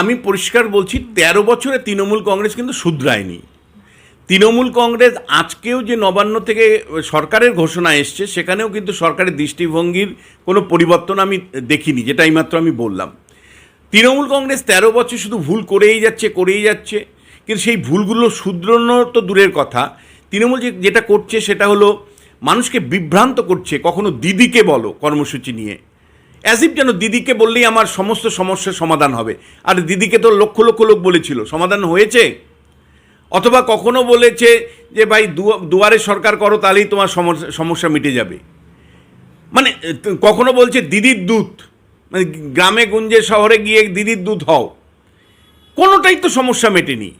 আমি পরিষ্কার বলছি, তেরো বছরে তৃণমূল কংগ্রেস কিন্তু শুধরায়নি। তৃণমূল কংগ্রেস আজকেও যে নবান্ন থেকে সরকারের ঘোষণা এসছে, সেখানেও কিন্তু সরকারের দৃষ্টিভঙ্গির কোনো পরিবর্তন আমি দেখিনি, যেটা এইমাত্র আমি বললাম। তৃণমূল কংগ্রেস তেরো বছর শুধু ভুল করেই যাচ্ছে করেই যাচ্ছে, কিন্তু সেই ভুলগুলো শুধরানো তো দূরের কথা। তৃণমূল যে যেটা করছে সেটা হলো, মানুষকে বিভ্রান্ত করছে, কখনো দিদিকে বলো কর্মসূচি নিয়ে। অ্যাজ ইফ যেন দিদিকে বললেই আমার সমস্ত সমস্যার সমাধান হবে। আর দিদিকে তো লক্ষ লক্ষ লোক বলেছিল, সমাধান হয়েছে? অথবা কখনো বলেছে যে, ভাই দুয়ারে সরকার করো, তাহলেই তোমার সমস্যা মিটে যাবে। মানে কখনো বলছে, দিদির দুধ মানে গ্রামে, গুঞ্জে, শহরে গিয়ে দিদির দুধ হও। কোনোটাই তো সমস্যা মেটেনি।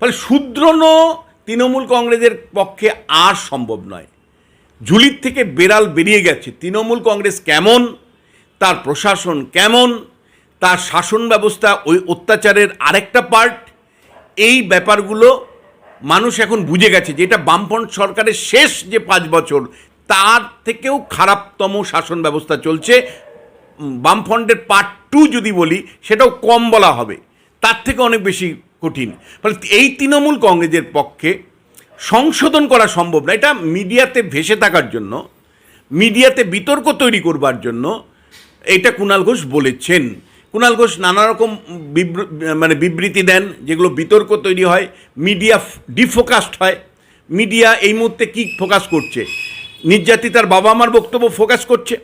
ফলে শুদ্রনো তৃণমূল কংগ্রেসের পক্ষে আর সম্ভব নয়। ঝুলির থেকে বেড়াল বেরিয়ে গেছে। তৃণমূল কংগ্রেস কেমন? তার প্রশাসন কেমন, তার শাসন ব্যবস্থা, ওই অত্যাচারের আরেকটা পার্ট এই ব্যাপারগুলো মানুষ এখন বুঝে গেছে যে এটা বামফ্রন্ট সরকারের শেষ যে পাঁচ বছর, তার থেকেও খারাপতম শাসন ব্যবস্থা চলছে। বামফ্রন্টের পার্ট টু যদি বলি, সেটাও কম বলা হবে। তার থেকে অনেক বেশি কঠিন। ফলে এই তৃণমূল কংগ্রেসের পক্ষে সংশোধন করা সম্ভব না। এটা মিডিয়াতে ভেসে থাকার জন্য, মিডিয়াতে বিতর্ক তৈরি করবার জন্য এটা কুণাল ঘোষ বলেছেন। কুণাল ঘোষ নানা রকম মানে বিবৃতি দেন, যেগুলো বিতর্ক তৈরি হয়, মিডিয়া ডিফোকাসড হয়। মিডিয়া এই মুহূর্তে কি ফোকাস করছে? নির্যাতিতার বাবা মার বক্তব্য ফোকাস করছে।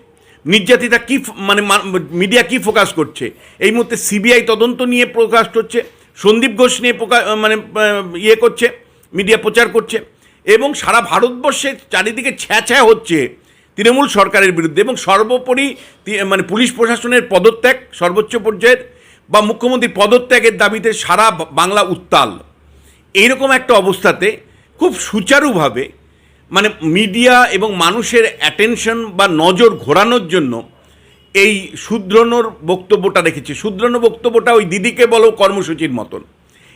নির্যাতিতা কি মানে মিডিয়া কি ফোকাস করছে? এই মুহূর্তে সিবিআই তদন্ত নিয়ে প্রকাশ করছে সন্দীপ ঘোষ নিয়ে প্রকা- মানে ইয়ে করছে, মিডিয়া প্রচার করছে, এবং সারা ভারতবর্ষে চারিদিকে ছ্যাঁ হচ্ছে। তৃণমূল সরকারের বিরুদ্ধে এবং সর্বোপরি মানে পুলিশ প্রশাসনের পদত্যাগ, সর্বোচ্চ পর্যায়ের বা মুখ্যমন্ত্রী পদত্যাগের দাবিতে সারা বাংলা উত্তাল। এইরকম একটা অবস্থাতে খুব সুচারুভাবে মানে মিডিয়া এবং মানুষের অ্যাটেনশন বা নজর ঘোরানোর জন্য এই শুদ্রনোর বক্তব্যটা রেখেছে। শুদ্রনো বক্তব্যটা ওই দিদিকে বলো কর্মসূচির মতন।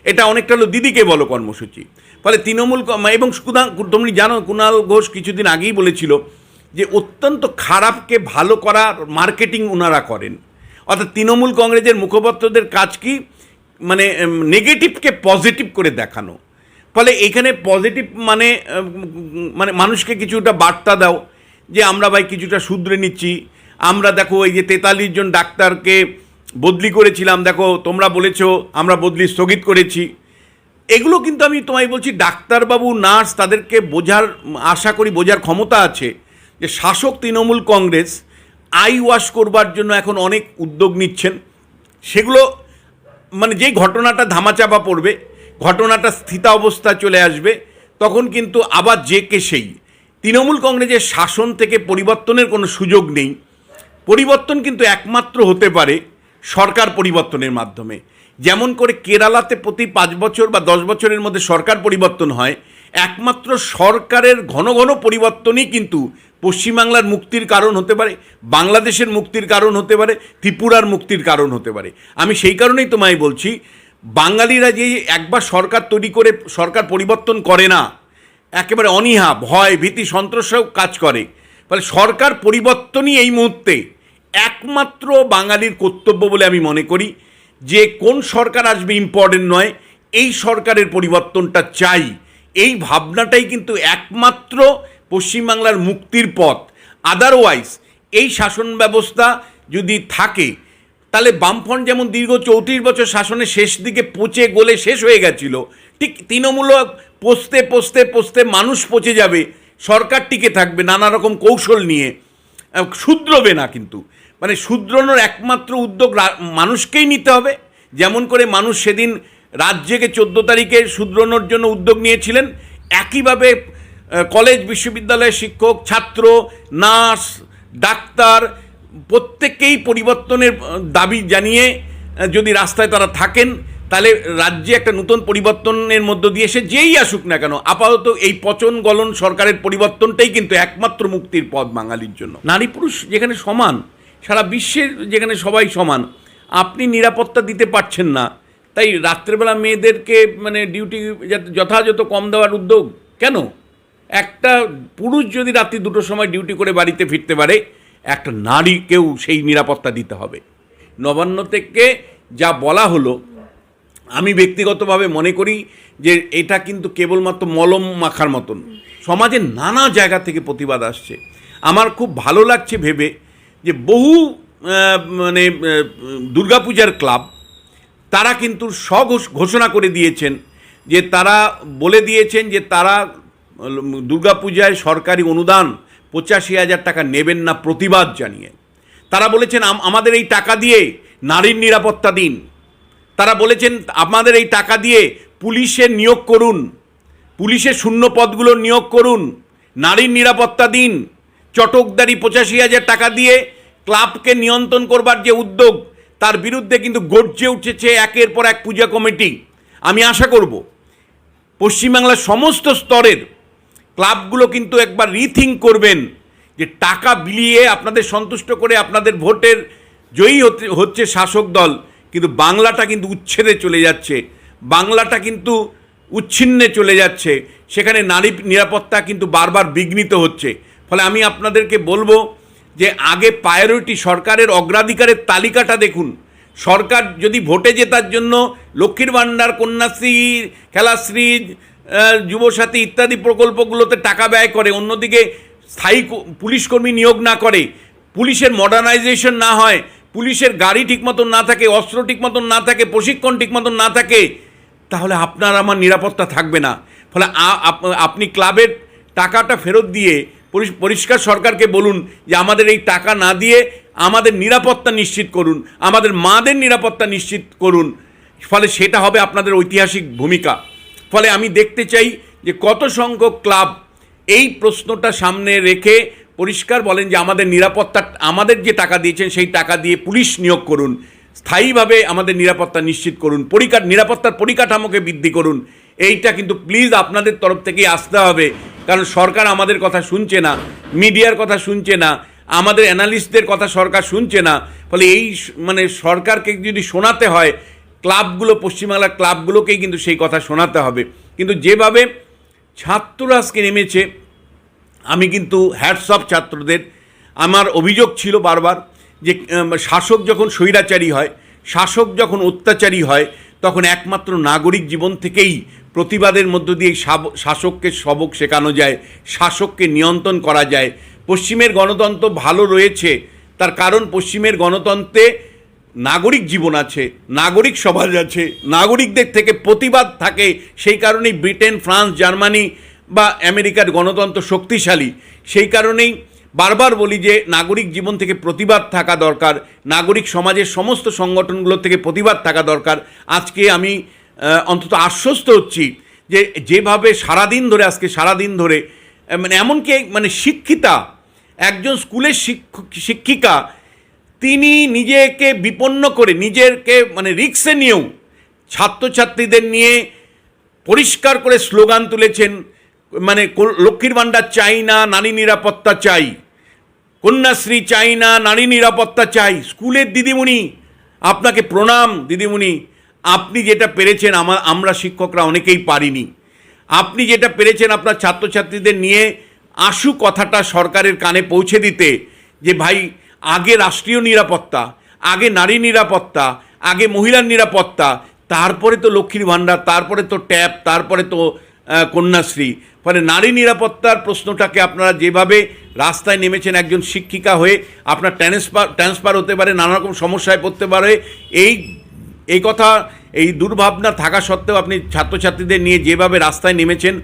এটা অনেকটা হলো দিদিকে বলো কর্মসূচি। ফলে তৃণমূল এবং তুমি জানো কুণাল ঘোষ কিছুদিন আগেই বলেছিল যে অত্যন্ত খারাপকে ভালো করার মার্কেটিং ওনারা করেন। অর্থাৎ তৃণমূল কংগ্রেসের মুখপাত্রদের কাজ কি? মানে নেগেটিভকে পজিটিভ করে দেখানো। ফলে এখানে পজিটিভ মানে মানে মানুষকে কিছুটা বার্তা দাও যে আমরা ভাই কিছুটা শুধরে নিচ্ছি। আমরা দেখো এই যে তেতাল্লিশ জন ডাক্তারকে বদলি করেছিলাম, দেখো তোমরা বলেছ আমরা বদলি স্থগিত করেছি। এগুলো কিন্তু আমি তোমায় বলছি, ডাক্তারবাবু, নার্স তাদেরকে বোঝার, আশা করি বোঝার ক্ষমতা আছে। যে শাসক তৃণমূল কংগ্রেস আই ওয়াশ করবার জন্য এখন অনেক উদ্যোগ নিচ্ছেন। সেগুলো মানে যেই ঘটনাটা ধামাচাপা পড়বে, ঘটনাটা স্থিতাবস্থা চলে আসবে, তখন কিন্তু আবার যে কে সেই। তৃণমূল কংগ্রেসের শাসন থেকে পরিবর্তনের কোনো সুযোগ নেই। পরিবর্তন কিন্তু একমাত্র হতে পারে সরকার পরিবর্তনের মাধ্যমে। যেমন করে কেরালাতে প্রতি পাঁচ বছর বা দশ বছরের মধ্যে সরকার পরিবর্তন হয় একমাত্র সরকারের ঘন ঘন পরিবর্তনই কিন্তু পশ্চিমবাংলার মুক্তির কারণ হতে পারে, বাংলাদেশের মুক্তির কারণ হতে পারে, ত্রিপুরার মুক্তির কারণ হতে পারে। আমি সেই কারণেই তোমায় বলছি, বাঙালিরা যে একবার সরকার তৈরি করে, সরকার পরিবর্তন করে না, একেবারে অনীহা, ভয়, ভীতি, সন্ত্রাসও কাজ করে। ফলে সরকার পরিবর্তনই এই মুহূর্তে একমাত্র বাঙালির কর্তব্য বলে আমি মনে করি, যে কোন সরকার আসবে ইম্পর্টেন্ট নয়, এই সরকারের পরিবর্তনটা চাই। এই ভাবনাটাই কিন্তু একমাত্র পশ্চিমবাংলার মুক্তির পথ। আদারওয়াইজ এই শাসন ব্যবস্থা যদি থাকে তাহলে বামফ্রন্ট যেমন দীর্ঘ চৌত্রিশ বছর শাসনের শেষ দিকে পচে গলে শেষ হয়ে গেছিল ঠিক তৃণমূলক পোস্তে পোস্তে পোস্তে মানুষ পচে যাবে সরকার টিকে থাকবে নানা রকম কৌশল নিয়ে আহ, শুধরবে না কিন্তু। মানে শুধরানোর একমাত্র উদ্যোগ মানুষকেই নিতে হবে। যেমন করে মানুষ সেদিন রাজ্যকে চোদ্দ তারিখে শুধরানোর জন্য উদ্যোগ নিয়েছিলেন। একইভাবে কলেজ, বিশ্ববিদ্যালয়ের শিক্ষক, ছাত্র, নার্স, ডাক্তার, প্রত্যেককেই পরিবর্তনের দাবি জানিয়ে যদি রাস্তায় তারা থাকেন, তাহলে রাজ্যে একটা নতুন পরিবর্তনের মধ্য দিয়ে সে যেই আসুক না কেন, আপাতত এই পচন গলন সরকারের পরিবর্তনটাই কিন্তু একমাত্র মুক্তির পথ বাঙালির জন্য। নারী পুরুষ যেখানে সমান, সারা বিশ্বের যেখানে সবাই সমান, আপনি নিরাপত্তা দিতে পারছেন না তাই রাত্রেবেলা মেয়েদেরকে মানে ডিউটি যথাযথ কম দেওয়ার উদ্যোগ কেন? একটা পুরুষ যদি রাত্রি দুটোর সময় ডিউটি করে বাড়িতে ফিরতে পারে, একটা নারীকেও সেই নিরাপত্তা দিতে হবে। নবান্ন থেকে যা বলা হলো, আমি ব্যক্তিগতভাবে মনে করি যে এটা কিন্তু কেবলমাত্র মলম মাখার মতন। সমাজে নানা জায়গা থেকে প্রতিবাদ আসছে। আমার খুব ভালো লাগছে ভেবে যে বহু মানে দুর্গাপূজার ক্লাব তারা কিন্তু স্বঘোষ ঘোষণা করে দিয়েছেন যে তারা বলে দিয়েছেন যে তারা দুর্গাপূজায় সরকারি অনুদান পঁচাশি হাজার টাকা নেবেন না প্রতিবাদ জানিয়ে। তারা বলেছেন আমাদের এই টাকা দিয়ে নারীর নিরাপত্তা দিন। তারা বলেছেন, আমাদের এই টাকা দিয়ে পুলিশে নিয়োগ করুন। পুলিশের শূন্য পদগুলো নিয়োগ করুন। নারীর নিরাপত্তা দিন। চটকদারি পঁচাশি হাজার টাকা দিয়ে ক্লাবকে নিয়ন্ত্রণ করবার যে উদ্যোগ তার বিরুদ্ধে কিন্তু গর্জে উঠেছে একের পর এক পূজা কমিটি। আমি আশা করব, পশ্চিমবাংলার সমস্ত স্তরের ক্লাবগুলো কিন্তু একবার রিথিঙ্ক করবেন যে টাকা বিলিয়ে আপনাদের সন্তুষ্ট করে আপনাদের ভোটের জয়ী হতে, হচ্ছে শাসক দল। কিন্তু বাংলাটা কিন্তু উচ্ছেদে চলে যাচ্ছে। বাংলাটা কিন্তু উচ্ছিন্নে চলে যাচ্ছে। সেখানে নারী নিরাপত্তা কিন্তু বারবার বিঘ্নিত হচ্ছে। ফলে আমি আপনাদেরকে বলব যে আগে প্রায়োরিটি সরকারের অগ্রাধিকারের তালিকাটা দেখুন। সরকার যদি ভোটে জেতার জন্য লক্ষ্মীর ভাণ্ডার, কন্যাশ্রী, খেলাশ্রী যুবসাথী ইত্যাদি প্রকল্পগুলোতে টাকা ব্যয় করে, অন্যদিকে স্থায়ী পুলিশ কর্মী নিয়োগ না করে, পুলিশের মডার্নাইজেশন না হয়, পুলিশের গাড়ি ঠিক মতন না থাকে, অস্ত্র ঠিক মতন না থাকে, প্রশিক্ষণ ঠিক মতন না থাকে, তাহলে আপনার আমার নিরাপত্তা থাকবে না। ফলে আপনি ক্লাবের টাকাটা ফেরত দিয়ে পরিষ্কার সরকারকে বলুন যে আমাদের এই টাকা না দিয়ে আমাদের নিরাপত্তা নিশ্চিত করুন, আমাদের মাদের নিরাপত্তা নিশ্চিত করুন। ফলে সেটা হবে আপনাদের ঐতিহাসিক ভূমিকা। ফলে আমি দেখতে চাই যে কত সংখ্যক ক্লাব এই প্রশ্নটা সামনে রেখে পরিষ্কার বলেন যে আমাদের নিরাপত্তা, আমাদের যে টাকা দিয়েছেন সেই টাকা দিয়ে পুলিশ নিয়োগ করুন। স্থায়ীভাবে আমাদের নিরাপত্তা নিশ্চিত করুন। পরিকা নিরাপত্তার পরিকাঠামোকে বৃদ্ধি করুন। এইটা কিন্তু প্লিজ আপনাদের তরফ থেকেই আসতে হবে। কারণ সরকার আমাদের কথা শুনছে না, মিডিয়ার কথা শুনছে না, আমাদের অ্যানালিস্টদের কথা সরকার শুনছে না, ফলে এই মানে সরকারকে যদি শোনাতে হয়, ক্লাবগুলো, পশ্চিমবাংলার ক্লাবগুলোকেই কিন্তু সেই কথা শোনাতে হবে। কিন্তু যেভাবে ছাত্ররা আজকে নেমেছে, আমি কিন্তু হ্যাটস অফ ছাত্রদের। আমার অভিযোগ ছিল বারবার যে শাসক যখন স্বৈরাচারী হয়, শাসক যখন অত্যাচারী হয়, তখন একমাত্র নাগরিক জীবন থেকেই প্রতিবাদের মধ্য দিয়ে শাসককে সবক শেখানো যায়, শাসককে নিয়ন্ত্রণ করা যায়। পশ্চিমের গণতন্ত্র ভালো রয়েছে, তার কারণ পশ্চিমের গণতন্ত্রে নাগরিক জীবন আছে, নাগরিক সমাজ আছে, নাগরিকদের থেকে প্রতিবাদ থাকে, সেই কারণেই ব্রিটেন, ফ্রান্স, জার্মানি বা আমেরিকার গণতন্ত্র শক্তিশালী। সেই কারণেই বারবার বলি যে, নাগরিক জীবন থেকে প্রতিবাদ থাকা দরকার, নাগরিক সমাজের সমস্ত সংগঠনগুলো থেকে প্রতিবাদ থাকা দরকার। আজকে আমি অন্তত আশ্বস্ত হচ্ছি যে যেভাবে সারাদিন ধরে, আজকে সারাদিন ধরে মানে এমনকি মানে শিক্ষিতা, একজন স্কুলের শিক্ষক, তিনি নিজেকে বিপন্ন করে নিজেকে মানে রিক্সে নিয়েও ছাত্রছাত্রীদের নিয়ে পরিষ্কার করে স্লোগান তুলেছেন মানে লক্ষ্মীর ভাণ্ডার চাই না, নারী নিরাপত্তা চাই, কন্যাশ্রী চাই না, নারী নিরাপত্তা চাই, স্কুলের দিদিমণি, আপনাকে প্রণাম দিদিমণি আপনি যেটা পেরেছেন, আমার, আমরা শিক্ষকরা অনেকেই পারিনি। আপনি যেটা পেরেছেন আপনার ছাত্রছাত্রীদের নিয়ে আশু কথাটা সরকারের কানে পৌঁছে দিতে, যে ভাই, আগে রাষ্ট্রীয় নিরাপত্তা, আগে নারী নিরাপত্তা, আগে মহিলার নিরাপত্তা, তারপরে তো লক্ষ্মীর ভাণ্ডার, তারপরে তো ট্যাপ, তারপরে তো কন্যাশ্রী। ফলে নারী নিরাপত্তার প্রশ্নটাকে আপনারা যেভাবে রাস্তায় নেমেছেন একজন শিক্ষিকা হয়ে, আপনার ট্রান্সফার ট্রান্সফার হতে পারে নানা রকম সমস্যায় পড়তে পারে, এই এই কথা, এই দুর্ভাবনা থাকা সত্ত্বেও আপনি ছাত্রছাত্রীদের নিয়ে যেভাবে রাস্তায় নেমেছেন,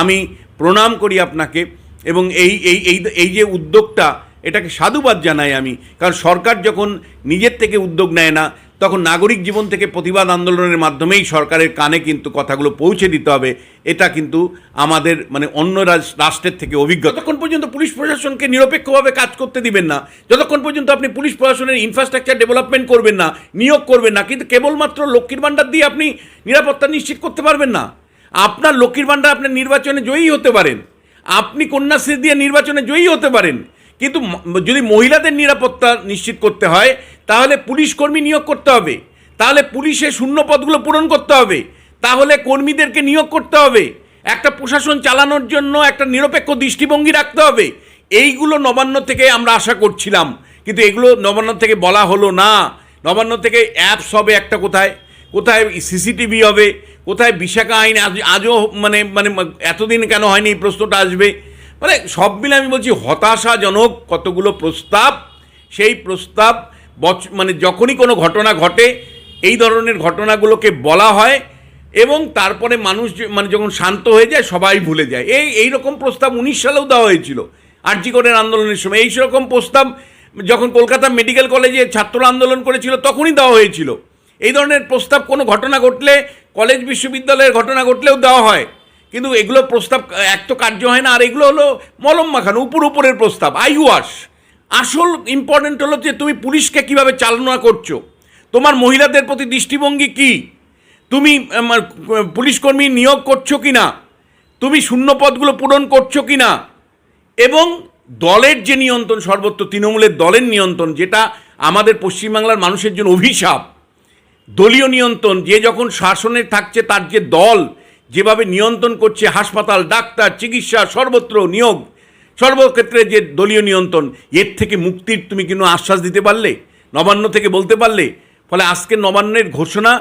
আমি প্রণাম করি আপনাকে এবং এই এই এই এই যে উদ্যোগটা, এটাকে সাধুবাদ জানাই আমি। কারণ সরকার যখন নিজের থেকে উদ্যোগ নেয় না তখন নাগরিক জীবন থেকে প্রতিবাদ আন্দোলনের মাধ্যমেই সরকারের কানে কিন্তু কথাগুলো পৌঁছে দিতে হবে। এটা কিন্তু আমাদের মানে অন্য রাষ্ট্রের থেকে অভিজ্ঞতা। যতক্ষণ পর্যন্ত পুলিশ প্রশাসনকে নিরপেক্ষভাবে কাজ করতে দিবেন না, যতক্ষণ পর্যন্ত আপনি পুলিশ প্রশাসনের ইনফ্রাস্ট্রাকচার ডেভেলপমেন্ট করবেন না, নিয়োগ করবেন না, কিন্তু কেবলমাত্র লক্ষ্মীর ভাণ্ডার দিয়ে আপনি নিরাপত্তা নিশ্চিত করতে পারবেন না। আপনার লক্ষ্মীর ভাণ্ডার আপনার নির্বাচনে জয়ী হতে পারেন। আপনি কন্যাশ্রী দিয়ে নির্বাচনে জয়ী হতে পারেন। কিন্তু যদি মহিলাদের নিরাপত্তা নিশ্চিত করতে হয় তাহলে পুলিশ কর্মী নিয়োগ করতে হবে। তাহলে পুলিশের শূন্য পদগুলো পূরণ করতে হবে। তাহলে কর্মীদেরকে নিয়োগ করতে হবে। একটা প্রশাসন চালানোর জন্য একটা নিরপেক্ষ দৃষ্টিভঙ্গি রাখতে হবে। এইগুলো নবান্ন থেকে আমরা আশা করছিলাম। কিন্তু এগুলো নবান্ন থেকে বলা হলো না। নবান্ন থেকে অ্যাপস হবে একটা কোথায়? কোথায় সিসিটিভি হবে? কোথায় বিশাখা আইন? আজ, আজও মানে মানে এতদিন কেন হয়নি এই প্রশ্নটা আসবে? মানে সব মিলে আমি বলছি হতাশাজনক কতগুলো প্রস্তাব? সেই প্রস্তাব মানে যখনই কোনো ঘটনা ঘটে, এই ধরনের ঘটনাগুলোকে বলা হয় এবং তারপরে মানুষ মানে যখন শান্ত হয়ে যায়, সবাই ভুলে যায়। এই এই রকম প্রস্তাব উনিশ সালেও দেওয়া হয়েছিল আরজিকরের আন্দোলনের সময়। এই রকম প্রস্তাব যখন কলকাতা মেডিকেল কলেজে ছাত্র আন্দোলন করেছিল, তখনই দেওয়া হয়েছিল। এই ধরনের প্রস্তাব কোনো ঘটনা ঘটলে, কলেজ বিশ্ববিদ্যালয়ের ঘটনা ঘটলেও দেওয়া হয়। কিন্তু এগুলো প্রস্তাব, এক তো কার্য হয় না, আর এগুলো হলো মলম মাখানো, উপর উপরের প্রস্তাব, আই ওয়াশ আসল ইম্পর্টেন্ট হলো যে তুমি পুলিশকে কীভাবে চালনা করছ। তোমার মহিলাদের প্রতি দৃষ্টিভঙ্গি কি? তুমি আমার, পুলিশ কর্মী নিয়োগ করছ কি না তুমি শূন্য পদগুলো পূরণ করছ কি না এবং দলের যে নিয়ন্ত্রণ সর্বত্র তৃণমূলের দলের নিয়ন্ত্রণ যেটা আমাদের পশ্চিমবাংলার মানুষের জন্য অভিশাপ। দলীয় নিয়ন্ত্রণ যে যখন শাসনে থাকছে তার যে দল যেভাবে নিয়ন্ত্রণ করছে হাসপাতাল ডাক্তার চিকিৎসা সর্বত্র নিয়োগ। সর্বক্ষেত্রে যে দলীয় নিয়ন্ত্রণ, এর থেকে মুক্তির তুমি কিন্তু আশ্বাস দিতে পারলে? নবান্ন থেকে বলতে পারলে? ফলে আজকে নবান্নের ঘোষণা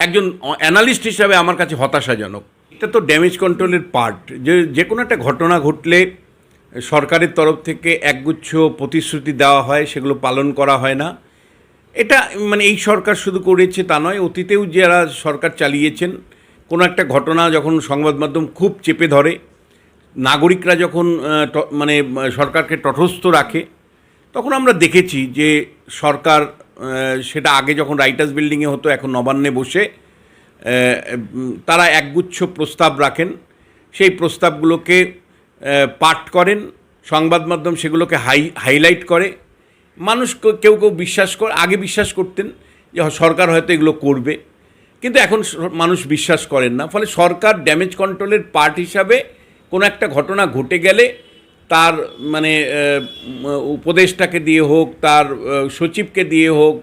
একজন অ্যানালিস্ট হিসাবে আমার কাছে হতাশাজনক। এটা তো ড্যামেজ কন্ট্রোলের পার্ট। যে যে কোনো একটা ঘটনা ঘটলে সরকারের তরফ থেকে একগুচ্ছ প্রতিশ্রুতি দেওয়া হয়, সেগুলো পালন করা হয় না। এটা মানে এই সরকার শুধু করেছে তা নয়, অতীতেও যারা সরকার চালিয়েছেন, কোনো একটা ঘটনা যখন সংবাদ মাধ্যম খুব চেপে ধরে নাগরিকরা যখন মানে সরকারকে তটস্থ রাখে, তখন আমরা দেখেছি যে সরকার সেটা আগে যখন রাইটার্স বিল্ডিংয়ে হতো, এখন নবান্নে বসে তারা একগুচ্ছ প্রস্তাব রাখেন। সেই প্রস্তাবগুলোকে পাঠ করেন, সংবাদ মাধ্যম সেগুলোকে হাই, হাইলাইট করে। মানুষ কেউ কেউ বিশ্বাস করে, আগে বিশ্বাস করতেন যে সরকার হয়তো এগুলো করবে। কিন্তু এখন মানুষ বিশ্বাস করেন না। ফলে সরকার ড্যামেজ কন্ট্রোলের পার্ট হিসাবে কোনো একটা ঘটনা ঘটে গেলে তার মানে উপদেষ্টাকে দিয়ে হোক, তার সচিবকে দিয়ে হোক,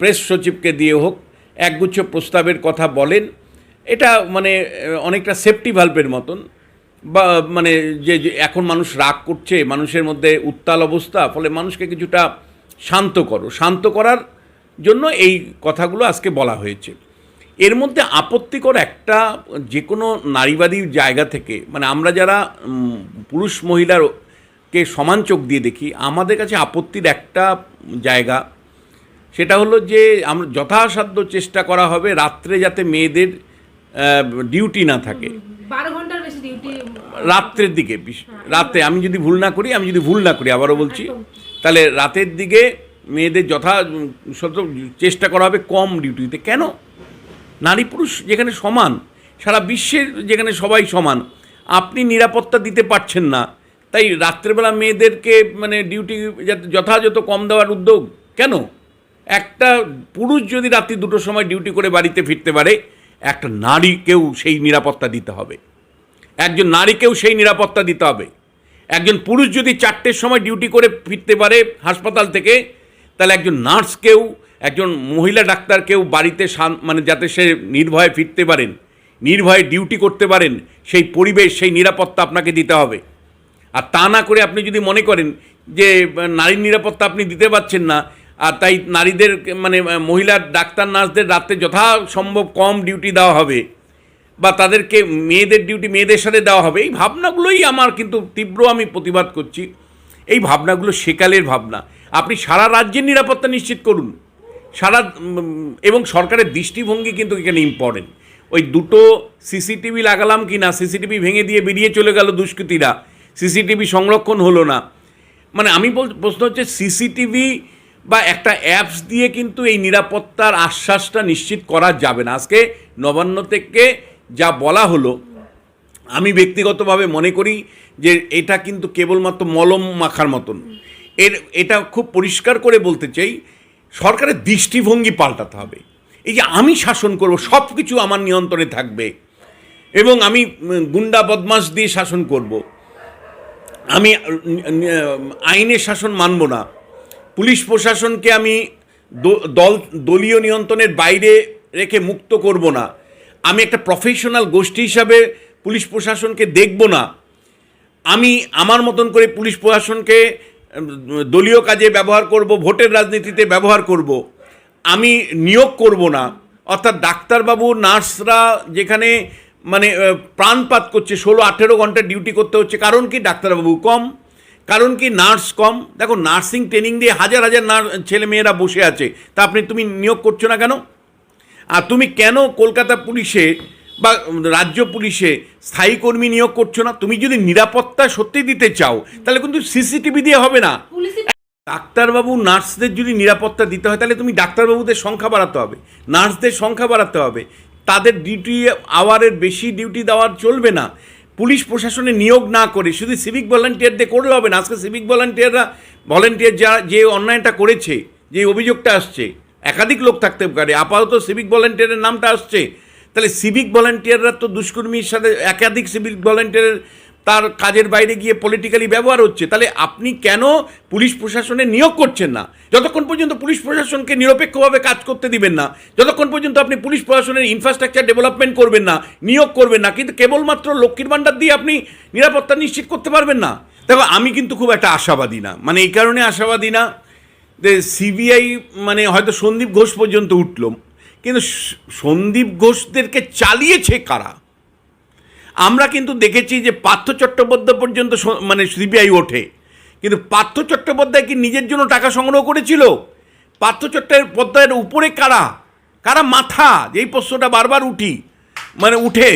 প্রেস সচিবকে দিয়ে হোক, একগুচ্ছ প্রস্তাবের কথা বলেন। এটা মানে অনেকটা সেফটি ভাল্বের মতন। বা মানে যে, এখন মানুষ রাগ করছে, মানুষের মধ্যে উত্তাল অবস্থা, ফলে মানুষকে কিছুটা শান্ত করো। শান্ত করার জন্য এই কথাগুলো আজকে বলা হয়েছে। এর মধ্যে আপত্তিকর একটা যে কোনো নারীবাদী জায়গা থেকে মানে আমরা যারা পুরুষ মহিলারকে সমান চোখ দিয়ে দেখি আমাদের কাছে আপত্তির একটা জায়গা সেটা হলো যে আমরা যথাসাধ্য চেষ্টা করা হবে রাত্রে যাতে মেয়েদের ডিউটি না থাকে। রাত্রের দিকে রাতে আমি যদি ভুল না করি আমি যদি ভুল না করি আবারও বলছি তাহলে রাতের দিকে মেয়েদের যথা চেষ্টা করা হবে কম ডিউটিতে। কেন? নারী পুরুষ যেখানে সমান, সারা বিশ্বের যেখানে সবাই সমান, আপনি নিরাপত্তা দিতে পারছেন না। তাই রাত্রেবেলা মেয়েদেরকে মানে ডিউটি যথাযথ কম দেওয়ার উদ্যোগ কেন? একটা পুরুষ যদি রাত্রি দুটোর সময় ডিউটি করে বাড়িতে ফিরতে পারে, একটা নারীকেও সেই নিরাপত্তা দিতে হবে। একজন নারীকেও সেই নিরাপত্তা দিতে হবে। একজন পুরুষ যদি চারটের সময় ডিউটি করে ফিরতে পারে হাসপাতাল থেকে, তাহলে একজন নার্সকেও একজন মহিলা ডাক্তারকেও বাড়িতে শান- মানে যাতে সে নির্ভয়ে ফিরতে পারেন, নির্ভয়ে ডিউটি করতে পারেন, সেই পরিবেশ, সেই নিরাপত্তা আপনাকে দিতে হবে। আর তা না করে আপনি যদি মনে করেন যে নারীর নিরাপত্তা আপনি দিতে পারছেন না, আর তাই নারীদের মানে মহিলা ডাক্তার, নার্সদের রাতে যথাসম্ভব কম ডিউটি দেওয়া হবে, বা তাদেরকে মেয়েদের ডিউটি মেয়েদের সাথে দেওয়া হবে, এই ভাবনাগুলোই আমার কিন্তু তীব্র আমি প্রতিবাদ করছি। এই ভাবনাগুলো সেকালের ভাবনা। আপনি সারা রাজ্যের নিরাপত্তা নিশ্চিত করুন। সারা এবং সরকারের দৃষ্টিভঙ্গি কিন্তু এখানে ইম্পর্টেন্ট ওই দুটো সিসিটিভি লাগালাম কি না সিসিটিভি ভেঙে দিয়ে বেরিয়ে চলে গেল দুষ্কৃতীরা, সিসিটিভি সংরক্ষণ হলো না। মানে আমি বল, প্রশ্ন হচ্ছে সিসিটিভি বা একটা অ্যাপস দিয়ে কিন্তু এই নিরাপত্তার আশ্বাসটা নিশ্চিত করা যাবে না। আজকে নবান্ন থেকে যা বলা হলো, আমি ব্যক্তিগতভাবে মনে করি যে এটা কিন্তু কেবলমাত্র মলম মাখার মতন। এর, এটা খুব পরিষ্কার করে বলতে চাই সরকারের দৃষ্টিভঙ্গি পাল্টাতে হবে। এই যে আমি শাসন করব সব কিছু আমার নিয়ন্ত্রণে থাকবে। এবং আমি গুন্ডা বদমাস দিয়ে শাসন করব। আমি আইনের শাসন মানব না। পুলিশ প্রশাসনকে আমি দল, দলীয় নিয়ন্ত্রণের বাইরে রেখে মুক্ত করব না। আমি একটা প্রফেশনাল গোষ্ঠী হিসাবে পুলিশ প্রশাসনকে দেখব না। আমি, আমার মতন করে পুলিশ প্রশাসনকে দলীয় কাজে ব্যবহার করব, ভোটের রাজনীতিতে ব্যবহার করব, আমি নিয়োগ করব না। অর্থাৎ ডাক্তারবাবু, নার্সরা যেখানে মানে প্রাণপাত করছে, ষোলো, আঠেরো ঘণ্টা ডিউটি করতে হচ্ছে, কারণ কি ডাক্তারবাবু কম? কারণ কি নার্স কম? দেখো, নার্সিং ট্রেনিং দিয়ে হাজার হাজার ছেলে মেয়েরা বসে আছে, তা আপনি, তুমি নিয়োগ করছ না কেন? আর তুমি কেন কলকাতা পুলিশে বা রাজ্য পুলিশে স্থায়ী কর্মী নিয়োগ করছ না তুমি যদি নিরাপত্তা সত্যি দিতে চাও তাহলে কিন্তু সিসিটিভি দিয়ে হবে না। ডাক্তারবাবু নার্সদের যদি নিরাপত্তা দিতে হয় তাহলে তুমি ডাক্তারবাবুদের সংখ্যা বাড়াতে হবে নার্সদের সংখ্যা বাড়াতে হবে। তাদের ডিউটি আওয়ারের বেশি ডিউটি দেওয়ার চলবে না। পুলিশ প্রশাসনে নিয়োগ না করে শুধু সিভিক ভলান্টিয়ারদের করলে হবে না আজকে সিভিক ভলান্টিয়াররা ভলান্টিয়ার যা যে অন্যায়টা করেছে যে অভিযোগটা আসছে একাধিক লোক থাকতে পারে আপাতত সিভিক ভলান্টিয়ারের নামটা আসছে তাহলে সিভিক ভলান্টিয়াররা তো দুষ্কর্মীর সাথে, একাধিক সিভিক ভলান্টিয়ারের তার কাজের বাইরে গিয়ে পলিটিক্যালি ব্যবহার হচ্ছে, তাহলে আপনি কেন পুলিশ প্রশাসনে নিয়োগ করছেন না? যতক্ষণ পর্যন্ত পুলিশ প্রশাসনকে নিরপেক্ষভাবে কাজ করতে দিবেন না, যতক্ষণ পর্যন্ত আপনি পুলিশ প্রশাসনের ইনফ্রাস্ট্রাকচার ডেভেলপমেন্ট করবেন না, নিয়োগ করবেন না, কিন্তু কেবলমাত্র লক্ষ্মীর ভাণ্ডার দিয়ে আপনি নিরাপত্তা নিশ্চিত করতে পারবেন না। দেখো, আমি কিন্তু খুব একটা আশাবাদী না মানে এই কারণে আশাবাদী না যে সিবিআই মানে হয়তো সন্দীপ ঘোষ পর্যন্ত উঠল। কিন্তু সন্দীপ ঘোষদেরকে চালিয়েছে কারা? আমরা কিন্তু দেখেছি যে পার্থ চট্টোপাধ্যায় পর্যন্ত মানে সিবিআই ওঠে। কিন্তু পার্থ চট্টোপাধ্যায় কি নিজের জন্য টাকা সংগ্রহ করেছিল? পার্থ চট্টোপাধ্যায়ের উপরে কারা? কারা মাথা? এই প্রশ্নটা বারবার উঠি মানে উঠে।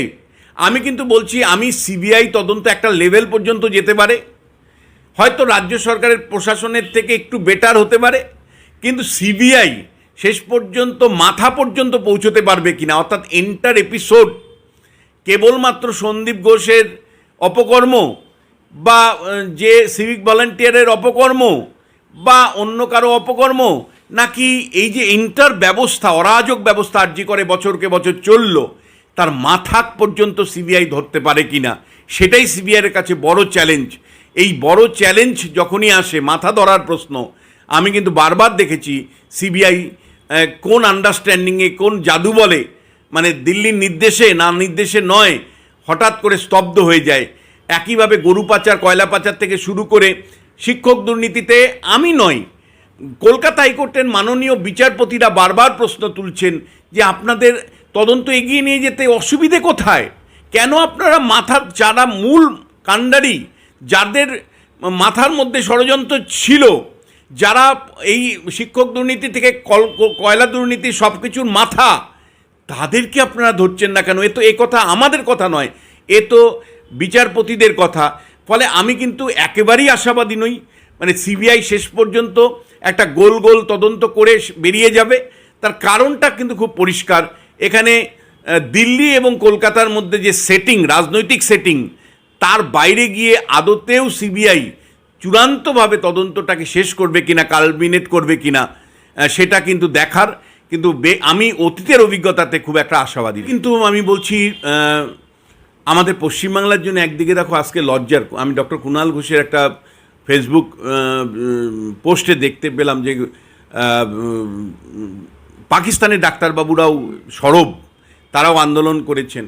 আমি কিন্তু বলছি, আমি সিবিআই তদন্ত একটা লেভেল পর্যন্ত যেতে পারে। হয়তো রাজ্য সরকারের প্রশাসনের থেকে একটু বেটার হতে পারে। কিন্তু সিবিআই শেষ পর্যন্ত মাথা পর্যন্ত পৌঁছতে পারবে কিনা, অর্থাৎ এন্টার এপিসোড কেবলমাত্র সন্দীপ ঘোষের অপকর্ম বা যে সিভিক ভলান্টিয়ারের অপকর্ম বা অন্য কারও অপকর্ম, নাকি এই যে ইন্টার ব্যবস্থা, অরাজক ব্যবস্থা আর্জি করে বছরকে বছর চলল, তার মাথা পর্যন্ত সিবিআই ধরতে পারে কি না সেটাই সিবিআইয়ের কাছে বড় চ্যালেঞ্জ এই বড় চ্যালেঞ্জ যখনই আসে, মাথা ধরার প্রশ্ন, আমি কিন্তু বারবার দেখেছি সিবিআই কোন আন্ডারস্ট্যান্ডিংয়ে কোন জাদু বলে? মানে দিল্লির নির্দেশে, না নির্দেশে নয়, হঠাৎ করে স্তব্ধ হয়ে যায়। একইভাবে গরু পাচার, কয়লা পাচার থেকে শুরু করে শিক্ষক দুর্নীতিতে আমি নয় কলকাতা হাইকোর্টের মাননীয় বিচারপতিরা বারবার প্রশ্ন তুলছেন যে আপনাদের তদন্ত এগিয়ে নিয়ে যেতে অসুবিধে কোথায়? কেন আপনারা মাথার, যারা মূল কাণ্ডারি, যাদের মাথার মধ্যে ষড়যন্ত্র ছিল যারা এই শিক্ষক দুর্নীতি থেকে কল, কয়লা দুর্নীতি সব কিছুর মাথা তাদেরকে আপনারা ধরছেন না কেন? এ তো এ কথা আমাদের কথা নয়, এ তো বিচারপতিদের কথা। ফলে আমি কিন্তু একেবারেই আশাবাদী নই। মানে সিবিআই শেষ পর্যন্ত একটা গোল গোল তদন্ত করে বেরিয়ে যাবে। তার কারণটা কিন্তু খুব পরিষ্কার। এখানে দিল্লি এবং কলকাতার মধ্যে যে সেটিং রাজনৈতিক সেটিং তার বাইরে গিয়ে আদতেও সিবিআই চূড়ান্তভাবে তদন্তটাকে শেষ করবে কিনা কালমিনেট করবে কিনা সেটা কিন্তু দেখার, কিন্তু আমি অতীতের অভিজ্ঞতাতে খুব একটা আশাবাদী কিন্তু আমি বলছি আমাদের পশ্চিমবাংলার জন্য একদিকে দেখো আজকে লজ্জার, আমি ডক্টর কুণাল ঘোষের একটা ফেসবুক পোস্টে দেখতে পেলাম যে পাকিস্তানের ডাক্তারবাবুরাও সরব, তারাও আন্দোলন করেছেন।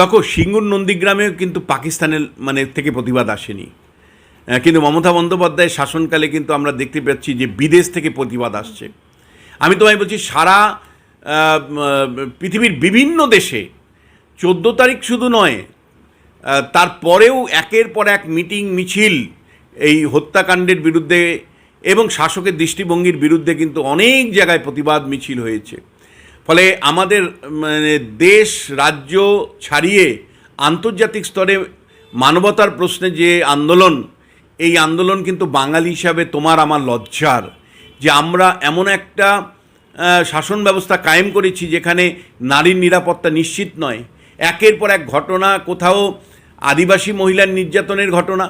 দেখো সিঙ্গুর নন্দীগ্রামেও কিন্তু পাকিস্তানের মানে থেকে প্রতিবাদ আসেনি। কিন্তু মমতা বন্দ্যোপাধ্যায়ের শাসনকালে কিন্তু আমরা দেখতে পাচ্ছি যে বিদেশ থেকে প্রতিবাদ আসছে। আমি তোমায় বলছি, সারা পৃথিবীর বিভিন্ন দেশে চোদ্দ তারিখ শুধু নয় তারপরেও একের পর এক মিটিং, মিছিল, এই হত্যাকাণ্ডের বিরুদ্ধে এবং শাসকের দৃষ্টিভঙ্গির বিরুদ্ধে কিন্তু অনেক জায়গায় প্রতিবাদ, মিছিল হয়েছে। ফলে আমাদের মানে দেশ, রাজ্য ছাড়িয়ে আন্তর্জাতিক স্তরে মানবতার প্রশ্নে যে আন্দোলন এই আন্দোলন কিন্তু বাঙালি হিসাবে তোমার আমার লজ্জার যে আমরা এমন একটা শাসন ব্যবস্থা কায়েম করেছি যেখানে নারীর নিরাপত্তা নিশ্চিত নয়। একের পর এক ঘটনা, কোথাও আদিবাসী মহিলার নির্যাতনের ঘটনা,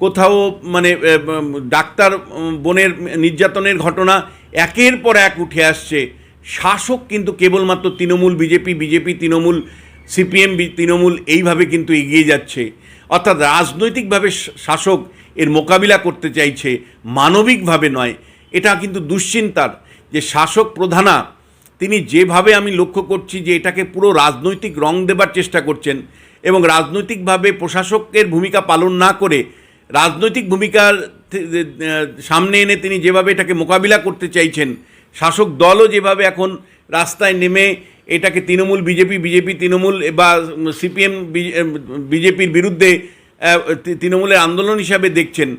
কোথাও মানে ডাক্তার বোনের নির্যাতনের ঘটনা, একের পর এক উঠে আসছে। শাসক কিন্তু কেবলমাত্র Trinamool, BJP BJP Trinamool, CPM Trinamool এইভাবে কিন্তু এগিয়ে যাচ্ছে। অর্থাৎ রাজনৈতিকভাবে শাসক এর মোকাবিলা করতে চাইছে মানবিকভাবে নয়, এটা কিন্তু দুশ্চিন্তার যে শাসক প্রধানা, তিনি যেভাবে আমি লক্ষ্য করছি যে এটাকে পুরো রাজনৈতিক রং দেবার চেষ্টা করছেন এবং রাজনৈতিকভাবে প্রশাসকের ভূমিকা পালন না করে রাজনৈতিক ভূমিকার সামনে এনে তিনি যেভাবে এটাকে মোকাবিলা করতে চাইছেন, শাসক দলও যেভাবে এখন রাস্তায় নেমে এটাকে তৃণমূল বিজেপি বিজেপি তৃণমূল বা সিপিএম, বিজেপির বিরুদ্ধে তৃণমূলের আন্দোলন হিসাবে দেখছেন,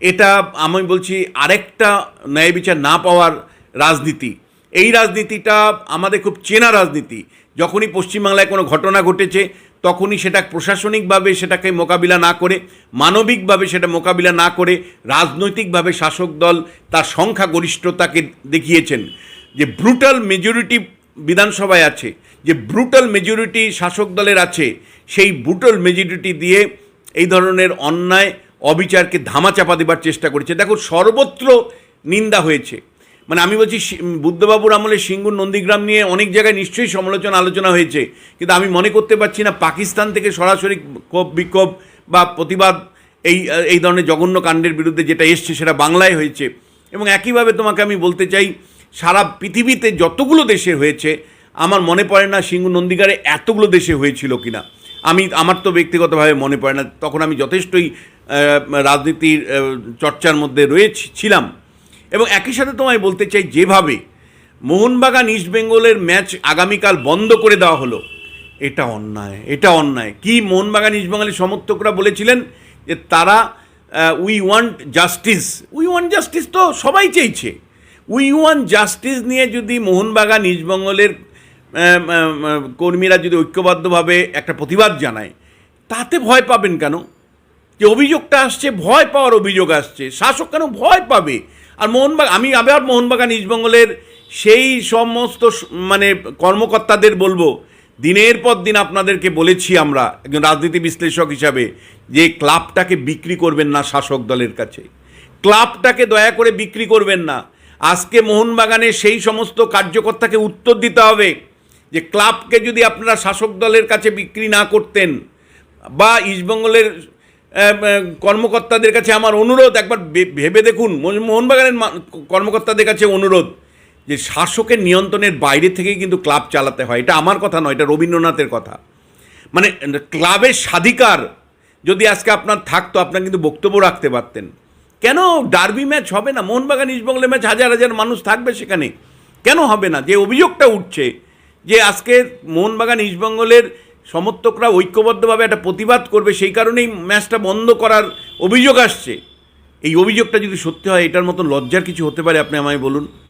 এটা আমি বলছি আরেকটা ন্যায় বিচার না পাওয়ার রাজনীতি। এই রাজনীতিটা আমাদের খুব চেনা রাজনীতি। যখনই পশ্চিমবাংলায় কোনো ঘটনা ঘটেছে, তখনই সেটা প্রশাসনিকভাবে সেটাকে মোকাবিলা না করে, মানবিকভাবে সেটা মোকাবিলা না করে, রাজনৈতিকভাবে শাসক দল তার সংখ্যাগরিষ্ঠতাকে দেখিয়েছেন। যে ব্রুটাল মেজরিটি বিধানসভায় আছে যে ব্রুটাল মেজরিটি শাসক দলের আছে, সেই ব্রুটাল মেজরিটি দিয়ে এই ধরনের অন্যায়, অবিচারকে ধামাচাপা দেবার চেষ্টা করেছে। দেখো, সর্বত্র নিন্দা হয়েছে। মানে আমি বলছি বুদ্ধবাবুর আমলে সিঙ্গুর নন্দীগ্রাম নিয়ে অনেক জায়গায় নিশ্চয়ই সমালোচনা, আলোচনা হয়েছে। কিন্তু আমি মনে করতে পারছি না, পাকিস্তান থেকে সরাসরি ক্ষোভ, বিক্ষোভ বা প্রতিবাদ এই এই ধরনের জঘন্য কাণ্ডের বিরুদ্ধে যেটা এসছে, সেটা বাংলায় হয়েছে। এবং একইভাবে তোমাকে আমি বলতে চাই সারা পৃথিবীতে যতগুলো দেশে হয়েছে, আমার মনে পড়ে না সিঙ্গু নন্দীগারে এতগুলো দেশে হয়েছিল কিনা। আমি, আমার তো ব্যক্তিগতভাবে মনে পড়ে না, তখন আমি যথেষ্টই রাজনীতির চর্চার মধ্যে রয়েছি, ছিলাম। এবং একই সাথে তোমায় বলতে চাই, যেভাবে মোহনবাগান ইস্ট বেঙ্গলের ম্যাচ আগামীকাল বন্ধ করে দেওয়া হলো, এটা অন্যায় এটা অন্যায়। কি মোহনবাগান ইস্ট বেঙ্গলের সমর্থকরা বলেছিলেন যে তারা we want justice we want justice তো সবাই চেয়েছে। উই ওয়ান্ট জাস্টিস নিয়ে যদি মোহনবাগান আহ, কর্মীরা যদি ঐক্যবদ্ধভাবে একটা প্রতিবাদ জানায় তাতে ভয় পাবেন কেন? যে অভিযোগটা আসছে ভয় পাওয়ার অভিযোগ আসছে। শাসক কেন ভয় পাবে? আর মোহনবাগ আমি আবার মোহনবাগান ইস্টবেঙ্গলের সেই সমস্ত মানে কর্মকর্তাদের বলব দিনের পর দিন আপনাদেরকে বলেছি আমরা একজন রাজনীতি বিশ্লেষক হিসাবে যে ক্লাবটাকে বিক্রি করবেন না শাসক দলের কাছে। ক্লাবটাকে দয়া করে বিক্রি করবেন না। আজকে মোহনবাগানে সেই সমস্ত কার্যকর্তাকে উত্তর দিতে হবে যে ক্লাবকে যদি আপনারা শাসক দলের কাছে বিক্রি না করতেন বা ইস্টবেঙ্গলের কর্মকর্তাদের কাছে আমার অনুরোধ, একবার ভেবে দেখুন মোহন- মোহনবাগানের কর্মকর্তাদের কাছে অনুরোধ যে শাসকের নিয়ন্ত্রণের বাইরে থেকেই কিন্তু ক্লাব চালাতে হয়। এটা আমার কথা নয়, এটা রবীন্দ্রনাথের কথা। মানে ক্লাবের স্বাধিকার যদি আজকে আপনার থাকতো, আপনার কিন্তু বক্তব্য রাখতে পারতেন। কেন ডার্বি ম্যাচ হবে না? মোহনবাগান ইস্টবেঙ্গলের ম্যাচ হাজার হাজার মানুষ থাকবে সেখানে। কেন হবে না? যে অভিযোগটা উঠছে যে আজকে মোহনবাগান ইস্টবেঙ্গলের সমর্থকরা ঐক্যবদ্ধভাবে একটা প্রতিবাদ করবে, সেই কারণেই ম্যাচটা বন্ধ করার অভিযোগ আসছে। এই অভিযোগটা যদি সত্যি হয়, এটার মতন লজ্জার কিছু হতে পারে, আপনি আমায় বলুন।